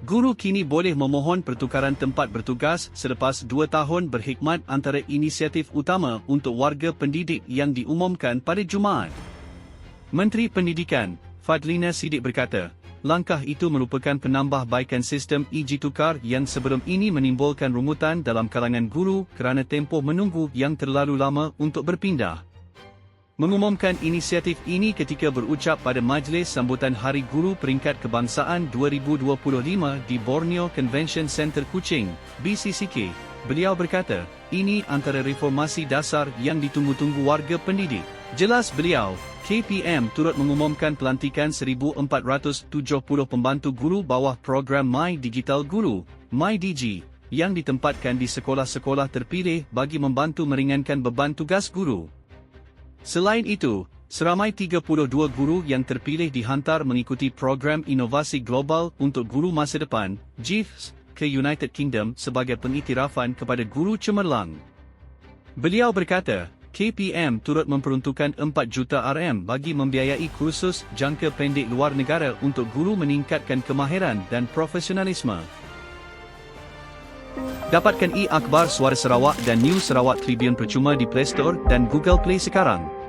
Guru kini boleh memohon pertukaran tempat bertugas selepas dua tahun berkhidmat antara inisiatif utama untuk warga pendidik yang diumumkan pada Jumaat. Menteri Pendidikan, Fadlina Sidik berkata, langkah itu merupakan penambahbaikan sistem EG Tukar yang sebelum ini menimbulkan rumutan dalam kalangan guru kerana tempoh menunggu yang terlalu lama untuk berpindah. Mengumumkan inisiatif ini ketika berucap pada Majlis Sambutan Hari Guru Peringkat Kebangsaan 2025 di Borneo Convention Centre Kuching, BCCK, beliau berkata, ini antara reformasi dasar yang ditunggu-tunggu warga pendidik. Jelas beliau, KPM turut mengumumkan pelantikan 1,470 pembantu guru bawah program My Digital Guru, MyDG, yang ditempatkan di sekolah-sekolah terpilih bagi membantu meringankan beban tugas guru. Selain itu, seramai 32 guru yang terpilih dihantar mengikuti program inovasi global untuk guru masa depan, GIFS, ke United Kingdom sebagai pengiktirafan kepada guru cemerlang. Beliau berkata, KPM turut memperuntukkan 4 juta RM bagi membiayai kursus jangka pendek luar negara untuk guru meningkatkan kemahiran dan profesionalisme. Dapatkan e-akhbar Suara Sarawak dan News Sarawak Tribune percuma di Play Store dan Google Play sekarang.